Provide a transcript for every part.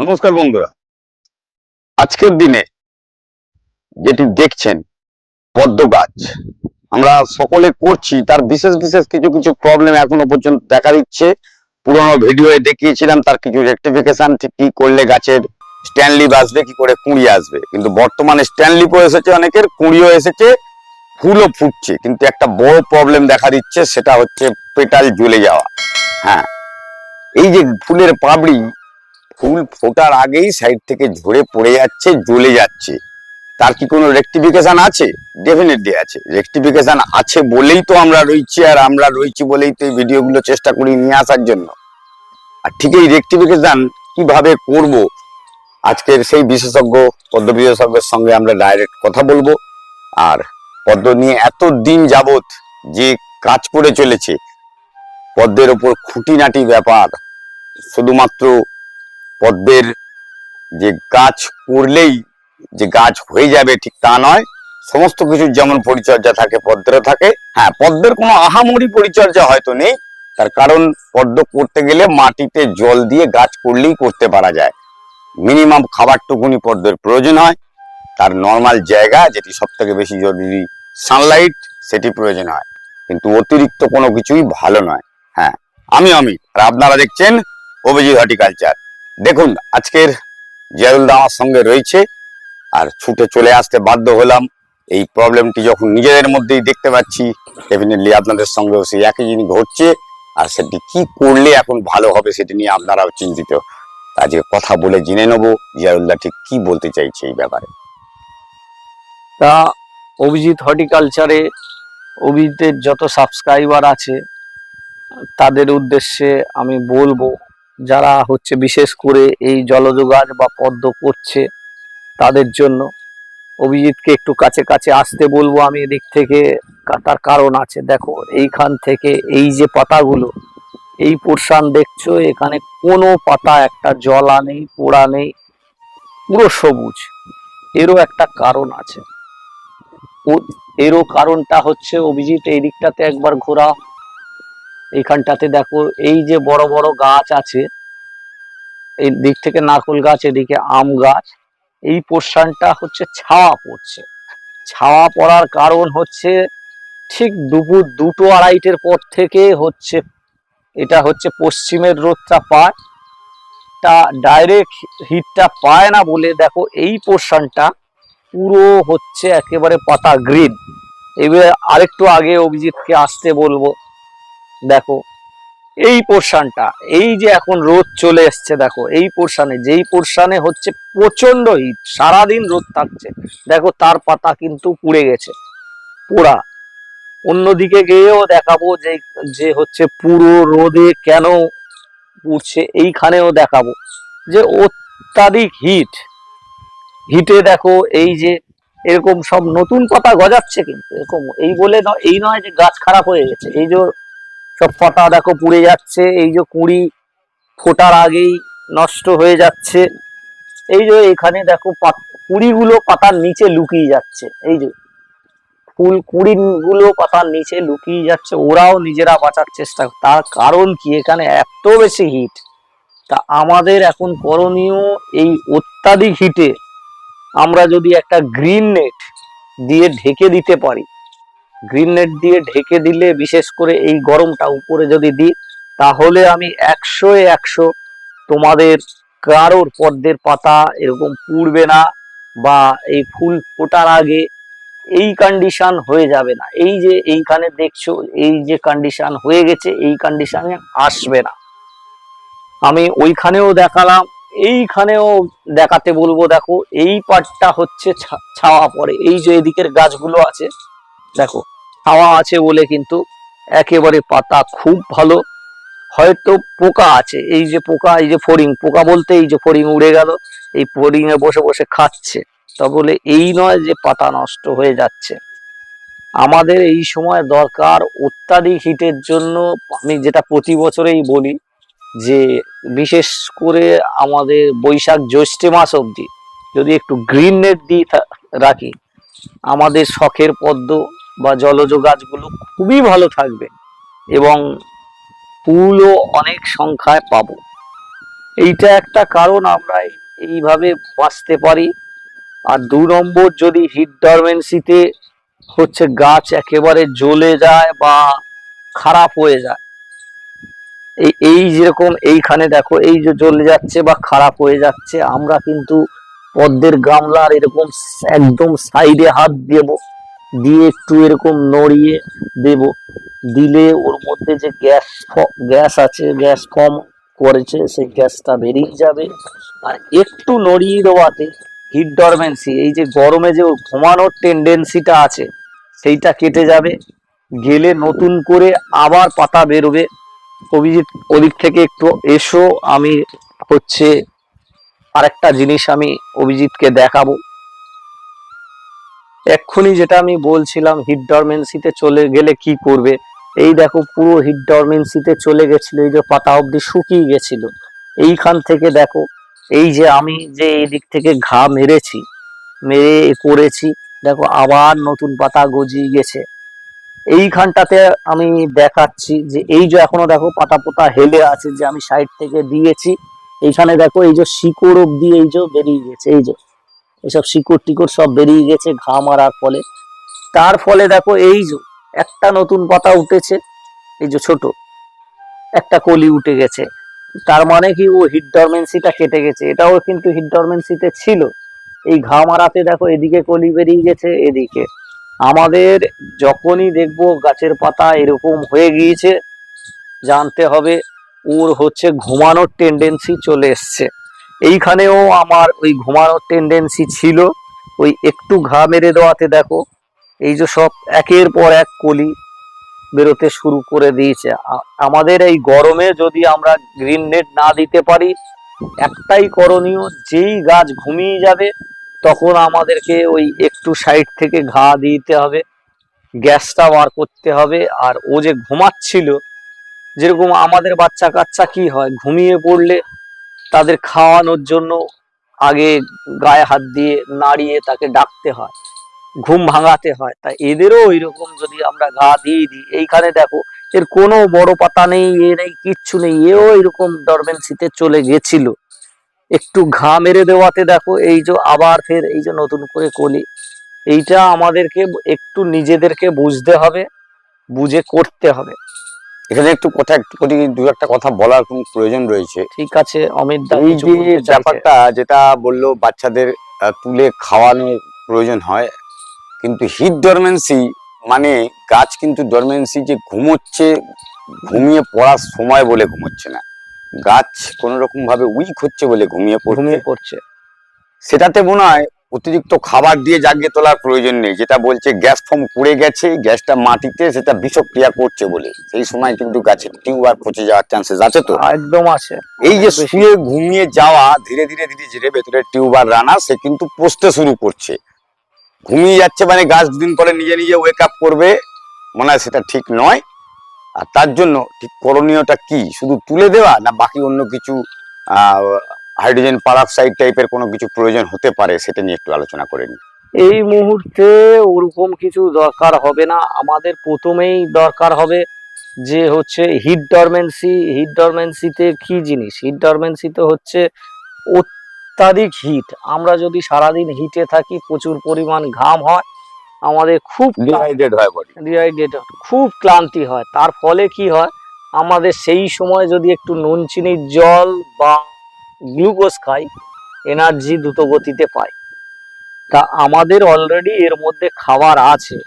নমস্কার বন্ধুরা। আজকের দিনে যেটি দেখছেন, পদ্ম গাছ। আমরা সকলে করছি, তার বিশেষ বিশেষ কিছু কিছু প্রবলেম এখনও পর্যন্ত দেখা দিচ্ছে। পুরোনো ভিডিওয়ে দেখিয়েছিলাম, তার কিছু রেক্টিফিকেশন কি করলে গাছের স্ট্যান্ডলিপ আসবে, কি করে কুঁড়ি আসবে। কিন্তু বর্তমানে স্ট্যান্ডলিপও এসেছে অনেকের, কুঁড়িও এসেছে, ফুলও ফুটছে। কিন্তু একটা বড় প্রবলেম দেখা দিচ্ছে, সেটা হচ্ছে পেটাল জ্বলে যাওয়া। হ্যাঁ এই যে ফুলের পাবড়ি ফুল ফোটার আগেই সাইড থেকে ঝরে পড়ে যাচ্ছে, জ্বলে যাচ্ছে। তার কি কোনো রেক্টিফিকেশন আছে? ডেফিনেটলি আছে। রেক্টিফিকেশন আছে বলেই তো আমরা রয়েছি আর আমরা রয়েছি বলেই তো এই ভিডিওগুলো চেষ্টা করি নিয়ে আসার জন্য। আর ঠিক এই রেক্টিফিকেশন কীভাবে করব? আজকের সেই বিশেষজ্ঞ, পদ্ম বিশেষজ্ঞের সঙ্গে আমরা ডাইরেক্ট কথা বলব। আর পদ্ম নিয়ে এত দিন যাবত যে কাজ করে চলেছে, পদ্মের ওপর খুঁটিনাটি ব্যাপার, শুধুমাত্র পদ্মের যে গাছ করলেই যে গাছ হয়ে যাবে ঠিক তা নয়। সমস্ত কিছুর যেমন পরিচর্যা থাকে, পদ্মেরও থাকে। হ্যাঁ পদ্মের কোনো আহামরি পরিচর্যা হয়তো নেই। তার কারণ, পদ্ম করতে গেলে মাটিতে জল দিয়ে গাছ করলেই করতে পারা যায়। মিনিমাম খাবারটুকুনি পদ্মের প্রয়োজন হয়। তার নর্মাল জায়গা, যেটি সব থেকে বেশি জরুরি, সানলাইট, সেটি প্রয়োজন হয়। কিন্তু অতিরিক্ত কোনো কিছুই ভালো নয়। হ্যাঁ আমি অমিত, আর আপনারা দেখছেন অভিজিৎ হর্টিকালচার। দেখুন, আজকের জিয়ারুল আমার সঙ্গে রয়েছে আর ছুটে চলে আসতে বাধ্য হলাম। এই প্রবলেমটি যখন নিজেদের মধ্যেই দেখতে পাচ্ছি ডেফিনেটলি আপনাদের সঙ্গেও সেই একই জিনিস ঘটছে। আর সেটি কি করলে এখন ভালো হবে সেটি নিয়ে আপনারাও চিন্তিত। আজকে কথা বলে জেনে নেব জিয়ারুল্লাহ ঠিক কি বলতে চাইছে এই ব্যাপারে। তা অভিজিৎ হর্টিকালচারে অভিজিতের যত সাবস্ক্রাইবার আছে, তাদের উদ্দেশ্যে আমি বলব যারা হচ্ছে বিশেষ করে এই জলজ গাছ বা পদ্ম করছে তাদের জন্য অভিজিৎকে একটু কাছে কাছে আসতে বলব আমি এদিক থেকে তার কারণ আছে। দেখো, এইখান থেকে এই যে পাতাগুলো, এই পোর্শন দেখছ, এখানে কোনো পাতা একটা জলা নেই, পোড়া নেই, পুরো সবুজ। এরও একটা কারণ আছে। এরও কারণটা হচ্ছে অভিজিৎ এই দিকটাতে একবার ঘোরাও এইখানটাতে দেখো, এই যে বড় বড় গাছ আছে, এই দিক থেকে নারকোল গাছ, এদিকে আম গাছ, এই পোর্শনটা হচ্ছে ছাওয়া পড়ছে। ছাওয়া পড়ার কারণ হচ্ছে ঠিক দুপুর দুটো আড়াইটের পর থেকে হচ্ছে, এটা হচ্ছে পশ্চিমের রোদটা পায়। তা ডাইরেক্ট হিটটা পায় না বলে দেখো, এই পোর্শনটা পুরো হচ্ছে একেবারে পাতা গ্রিন এবার আরেকটু আগে অভিজিৎকে আসতে বলব দেখো, এই পোর্শনটা, এই যে এখন রোদ চলে এসছে, দেখো, এই পোর্শনে, যেই পোর্শনে হচ্ছে প্রচণ্ড হিট, সারাদিন রোদ থাকছে, দেখো, তার পাতা কিন্তু পুড়ে গেছে, পোড়া। অন্যদিকে গিয়েও দেখাবো যে যে হচ্ছে পুরো রোদে কেন পুড়ছে, এইখানেও দেখাবো, যে অত্যাধিক হিট। হিটে দেখো, এই যে এরকম সব নতুন পাতা গজাচ্ছে কিন্তু, এরকম, এই বলে এই নয় যে গাছ খারাপ হয়ে গেছে, এই যে সব পাতা দেখো পুড়ে যাচ্ছে, এই যে কুড়ি ফোটার আগেই নষ্ট হয়ে যাচ্ছে। এই যে এখানে দেখো কুড়িগুলো পাতার নিচে লুকিয়ে যাচ্ছে, এই যে। ফুল কুড়ি গুলো পাতার নিচে লুকিয়ে যাচ্ছে, ওরাও নিজেরা বাঁচার চেষ্টা তার কারণ কি? এখানে এত বেশি হিট তা আমাদের এখন করণীয় এই অত্যাধিক হিটে আমরা যদি একটা গ্রিন নেট দিয়ে ঢেকে দিতে পারি গ্রিন নেট দিয়ে ঢেকে দিলে, বিশেষ করে এই গরমটা উপরে যদি দিই, তাহলে আমি একশো একশো তোমাদের কারোর পদ্মের পাতা এরকম পুড়বে না বা এই ফুল ফোটার আগে এই কন্ডিশন হয়ে যাবে না। এই যে এইখানে দেখছ, এই যে কন্ডিশন হয়ে গেছে, এই কন্ডিশনে আসবে না। আমি ওইখানেও দেখালাম, এইখানেও দেখাতে বলব, দেখো, এই পাটটা হচ্ছে ছাওয়া পড়ে এই যে এদিকের গাছগুলো আছে দেখো ছাওয়া আছে বলে কিন্তু একেবারে পাতা খুব ভালো। হয়তো পোকা আছে, এই যে পোকা, এই যে ফড়িং, পোকা বলতে এই যে ফড়িং উড়ে গেল, এই ফড়িং এ বসে বসে খাচ্ছে। তা বলে এই নয় যে পাতা নষ্ট হয়ে যাচ্ছে। আমাদের এই সময় দরকার অত্যাধিক হিটের জন্য, আমি যেটা প্রতি বছরেই বলি, যে বিশেষ করে আমাদের বৈশাখ জ্যৈষ্ঠ মাস অবধি যদি একটু গ্রিন নেট দিয়ে রাখি, আমাদের শখের পদ্ম বা জলজ গাছগুলো খুবই ভালো থাকবে এবং ফুলও অনেক সংখ্যায় পাবো। এইটা একটা কারণ আমরা এইভাবে বাঁচতে পারি। আর দু নম্বর যদি হিট ডরমেন্সিতে হচ্ছে গাছ একেবারে জ্বলে যায় বা খারাপ হয়ে যায়, এই এই যেরকম এইখানে দেখো, এই যে জ্বলে যাচ্ছে বা খারাপ হয়ে যাচ্ছে, আমরা কিন্তু পদ্মের গামলার এরকম একদম সাইডে হাত দেব। দিয়ে একটু এরকম নড়িয়ে দেব। দিলে ওর মধ্যে যে গ্যাস গ্যাস আছে, গ্যাস কম করেছে, সেই গ্যাসটা বেরিয়ে যাবে। আর একটু নড়িয়ে দেওয়াতে হিট ডরমেন্সি এই যে গরমে যে ঘুমানোর টেন্ডেন্সিটা আছে, সেইটা কেটে যাবে। গেলে নতুন করে আবার পাতা বেরোবে। অভিজিৎ, ওদিক থেকে একটু এসো, আমি হচ্ছে আরেকটা জিনিস আমি অভিজিৎকে দেখাবো। এক্ষুনি যেটা আমি বলছিলাম হিট ডরমেন্সিতে চলে গেলে কি করবে? এই দেখো, পুরো হিট ডরমেন্সিতে চলে গেছিল, এই যে পাতা অব্দি শুকিয়ে গেছিল। এইখান থেকে দেখো, এই যে আমি যে এই দিক থেকে ঘা মেরেছি, মেরে করেছি, দেখো, আবার নতুন পাতা গজিয়ে গেছে। এইখানটাতে আমি দেখাচ্ছি যে এই যে এখনও দেখো, পাতা পোতা হেলে আছে, যে আমি সাইড থেকে দিয়েছি। এইখানে দেখো, এই যে শিকড় অব্দি এই যে বেরিয়ে গেছে, এই যে। এইসব শিকড় টিকড় সব বেরিয়ে গেছে, ঘা মারার ফলে। তার ফলে দেখো এই যে একটা নতুন পাতা উঠেছে, এই যে ছোট, একটা কলি উঠে গেছে। তার মানে কি ও হিট ডরমেন্সিটা কেটে গেছে, এটাও কিন্তু হিট ডরমেন্সিতে ছিল। এই ঘা মারাতে দেখো এদিকে কলি বেরিয়ে গেছে, এদিকে। আমাদের যখনই দেখব গাছের পাতা এরকম হয়ে গিয়েছে, জানতে হবে ওর হচ্ছে ঘুমানোর টেন্ডেন্সি চলে এসছে। এইখানেও আমার ওই ঘুমানোর টেন্ডেন্সি ছিল। ওই একটু ঘা মেরে দেওয়াতে দেখো, এই যে সব একের পর এক কলি বেরোতে শুরু করে দিয়েছে। আমাদের এই গরমে যদি আমরা গ্রিন নেট না দিতে পারি, একটাই করণীয়, যেই গাছ ঘুমিয়ে যাবে, তখন আমাদেরকে ওই একটু সাইড থেকে ঘা দিতে হবে, গ্যাসটা বার করতে হবে। আর ও যে ঘুমাচ্ছিল, যেরকম আমাদের বাচ্চা কাচ্চা কি হয়, ঘুমিয়ে পড়লে তাদের খাওয়ানোর জন্য আগে গায়ে হাত দিয়ে নাড়িয়ে তাকে ডাকতে হয়, ঘুম ভাঙাতে হয়। তা এদেরও ওইরকম যদি আমরা গা দিয়ে দিই, এইখানে দেখো, এর কোনো বড় পাতা নেই, এ নেই, কিচ্ছু নেই, এও এরকম ডরমেন্সিতে চলে গেছিল। একটু ঘা মেরে দেওয়াতে দেখো, এই যে আবার ফের এই যে নতুন করে কলি, এইটা আমাদেরকে একটু নিজেদেরকে বুঝতে হবে, বুঝে করতে হবে। এখানে একটু কথা একটু করে দু একটা কথা বলার কোনো প্রয়োজন রয়েছে। ঠিক আছে অমিত দা এই যে ব্যাপারটা যেটা বলল বাচ্চাদের তুলে খাওয়ানোর প্রয়োজন হয় কিন্তু হিট ডরমেন্সি মানে গাছ কিন্তু ডরমেন্সি যে ঘুমোচ্ছে ঘুমিয়ে পড়ার সময় বলে ঘুমোচ্ছে না। গাছ কোনো রকম ভাবে উইক হচ্ছে বলে ঘুমিয়ে ঘুমিয়ে পড়ছে। সেটাতে মনে হয় অতিরিক্ত খাবার দিয়ে জাগিয়ে তোলার প্রয়োজন নেই। যেটা বলছে গ্যাস ফর্ম পুড়ে গেছে গ্যাসটা মাটিতে সেটা বিষক্রিয়া করছে বলে। সেই সময় কিন্তু গাছের টিউবার পচে যাওয়ার চান্সেস আছে তো? একদম আছে। এই যে শুয়ে ঘুমিয়ে যাওয়া ধীরে ধীরে ধীরে ধীরে ভেতরে টিউবার রানা সে কিন্তু পচতে শুরু করছে। ঘুমিয়ে যাচ্ছে মানে গাছ দুদিন পরে নিজে নিজে ওয়েক আপ করবে মনে হয় সেটা ঠিক নয়। আর তার জন্য ঠিক করণীয়টা কি? শুধু তুলে দেওয়া না বাকি অন্য কিছু হাইড্রোজেন পারঅক্সাইড টাইপের কোনো কিছু প্রয়োজন হতে পারে সেটা নিয়ে একটু আলোচনা করে নিই। এই মুহূর্তে ওরকম কিছু দরকার হবে না। আমাদের প্রথমেই দরকার হবে যে হচ্ছে হিট ডরমেন্সি। হিট ডরমেন্সিতে কি জিনিস? হিট ডরমেন্সিতে হচ্ছে অত্যাধিক হিট। আমরা যদি সারাদিন হিটে থাকি প্রচুর পরিমাণ ঘাম হয় আমাদের খুব ডিহাইড্রেট হয় বডি ডিহাইড্রেট খুব ক্লান্তি হয়। তার ফলে কি হয়? আমাদের সেই সময় যদি একটু নুন চিনির জল বা গ্লুকোজ খাই এনার্জি দ্রুত গতিতে পাই তা আমাদের অলরেডি এর মধ্যে খাবার আছে।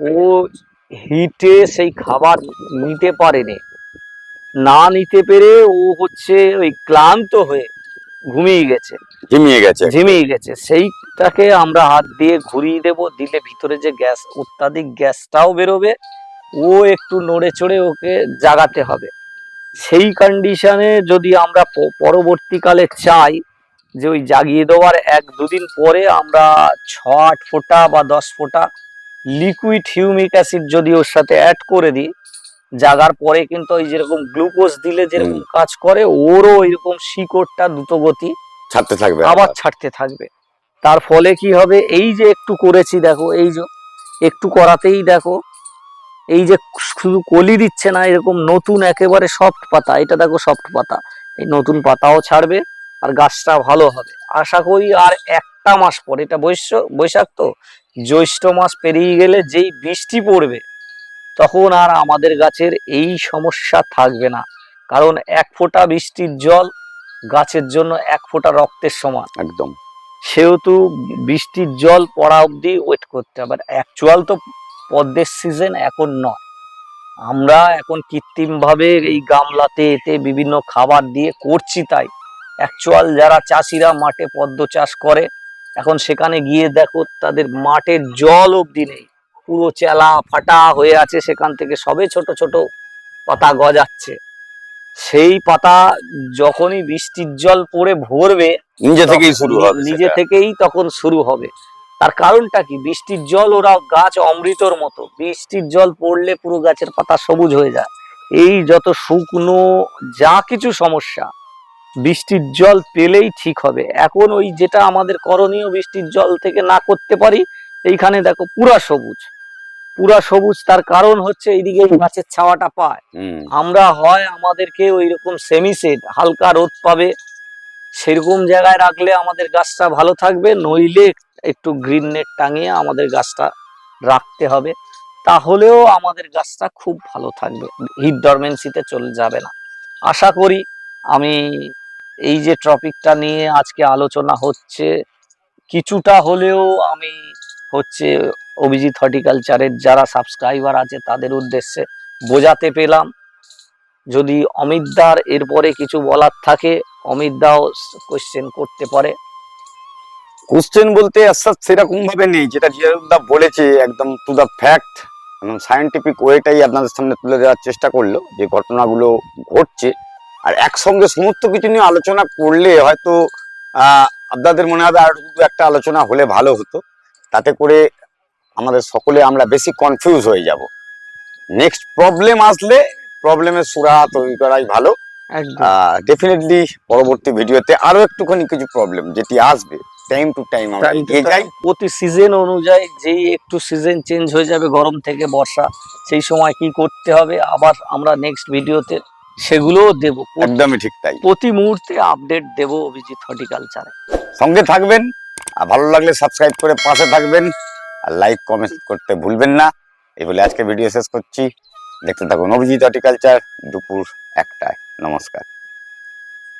ও হিটে সেই খাবার নিতে পারেনি। না নিতে পেরে ও হচ্ছে ওই ক্লান্ত হয়ে ঘুমিয়ে গেছে। ঝিমিয়ে গেছে। ঝিমিয়ে গেছে। সেইটাকে আমরা হাত দিয়ে ঘুরিয়ে দেব দিলে ভিতরে যে গ্যাস অত্যাধিক গ্যাসটাও বেরোবে। ও একটু নড়ে চড়ে ওকে জাগাতে হবে। সেই কন্ডিশনে যদি আমরা পরবর্তীকালে চাই যে ওই জাগিয়ে দেওয়ার এক দুদিন পরে আমরা ছ আট ফোঁটা বা দশ ফোঁটা লিকুইড হিউমিক অ্যাসিড যদি ওর সাথে অ্যাড করে দিই জাগার পরে কিন্তু ওই যেরকম গ্লুকোজ দিলে যেরকম কাজ করে ওরও এরকম শিকড়টা দ্রুতগতি ছাড়তে থাকবে আবার ছাড়তে থাকবে। তার ফলে কি হবে? এই যে একটু করেছি দেখো এই যে একটু করাতেই দেখো এই যে শুধু কলি দিচ্ছে না এরকম নতুন একেবারে সফট পাতা এটা দেখো সফট পাতা। এই নতুন পাতাও ছাড়বে আর গাছটা ভালো হবে। আশা করি আর একটা মাস পর এটা বৈশ্য বৈশাখ তো জ্যৈষ্ঠ মাস পেরিয়ে গেলে যেই বৃষ্টি পড়বে তখন আর আমাদের গাছের এই সমস্যা থাকবে না। কারণ এক ফোঁটা বৃষ্টির জল গাছের জন্য এক ফোঁটা রক্তের সমান। একদম। সেহেতু বৃষ্টির জল পড়া অবধি ওয়েট করতে হবে। অ্যাকচুয়াল তো পদ্মের সিজন এখন নয়। আমরা এখন কৃত্রিমভাবে এই গামলাতে এতে বিভিন্ন খাবার দিয়ে করছি তাই। অ্যাকচুয়াল যারা চাষিরা মাঠে পদ্ম চাষ করে এখন সেখানে গিয়ে দেখো তাদের মাঠের জল অবধি নেই। পুরো চেলা ফাটা হয়ে আছে সেখান থেকে সবে ছোট ছোট পাতা গজাচ্ছে। সেই পাতা যখনই বৃষ্টির জল পড়ে ভরবে নিজে থেকেই শুরু হবে নিজে থেকেই তখন শুরু হবে। তার কারণটা কি? বৃষ্টির জল ওরা গাছ অমৃতর মতো। বৃষ্টির জল পড়লে পুরো গাছের পাতা সবুজ হয়ে যায়। এই যত শুকনো যা কিছু সমস্যা বৃষ্টির জল পেলেই ঠিক হবে। এখন ওই যেটা আমাদের করণীয় বৃষ্টির জল থেকে না করতে পারি এইখানে দেখো পুরা সবুজ। পুরা সবুজ তার কারণ হচ্ছে এইদিকে এই গাছের ছাওয়াটা পায়। আমরা হয় আমাদেরকে ওই রকম সেমি সেট হালকা রোদ পাবে সেরকম জায়গায় রাখলে আমাদের গাছটা ভালো থাকবে নইলে একটু গ্রিন নেট টাঙিয়ে আমাদের গাছটা রাখতে হবে। তাহলেও আমাদের গাছটা খুব ভালো থাকবে। হিট ডরমেন্সিতে চলে যাবে না। আশা করি আমি এই যে টপিকটা নিয়ে আজকে আলোচনা হচ্ছে, কিছুটা হলেও আমি হচ্ছে অভিজিৎ হর্টিকালচারের যারা সাবস্ক্রাইবার আছে তাদের উদ্দেশ্যে বোঝাতে পেলাম। যদি অমিতদার এরপরে কিছু বলার থাকে, অমিতদাও কোশ্চেন করতে পারে। কোশ্চেন বলতে আসাদ সেরকম ভাবে নেই যেটা জিয়ারুদ্দা বলেছে একদম টু দা ফ্যাক্ট এবং সায়েন্টিফিক ওয়েটাই আপনাদের সামনে তুলে দেওয়ার চেষ্টা করল যে ঘটনাগুলো ঘটছে। আর একসঙ্গে সমস্ত কিছু নিয়ে আলোচনা করলে হয়তো আহ, আপনাদের মনে হবে আর শুধু একটা আলোচনা হলে ভালো হতো। তাতে করে আমাদের সকলে আমরা বেশি কনফিউজ হয়ে যাব। নেক্সট প্রবলেম আসলে প্রবলেমের সুরা তৈরি করাই ভালো। ডেফিনেটলি পরবর্তী ভিডিওতে আরও একটুখানি কিছু প্রবলেম যেটি আসবে। টাইম টু টাইম আমরা। যাই প্রতি সিজন অনুযায়ী যেই একটু সিজন চেঞ্জ হয়ে যাবে গরম থেকে বর্ষা সেই সময় কি করতে হবে আবার আমরা নেক্সট ভিডিওতে সেগুলোও দেব। একদমই ঠিক তাই। প্রতি মুহূর্তে আপডেট দেব অভিজিৎ হর্টিকালচারে। সঙ্গে থাকবেন আর ভালো লাগলে সাবস্ক্রাইব করে পাশে থাকবেন আর লাইক কমেন্ট করতে ভুলবেন না। এই বলে আজকে ভিডিও শেষ করছি। দেখতে থাকুন অভিজিৎ হর্টিকালচার দুপুর একটায়। নমস্কার।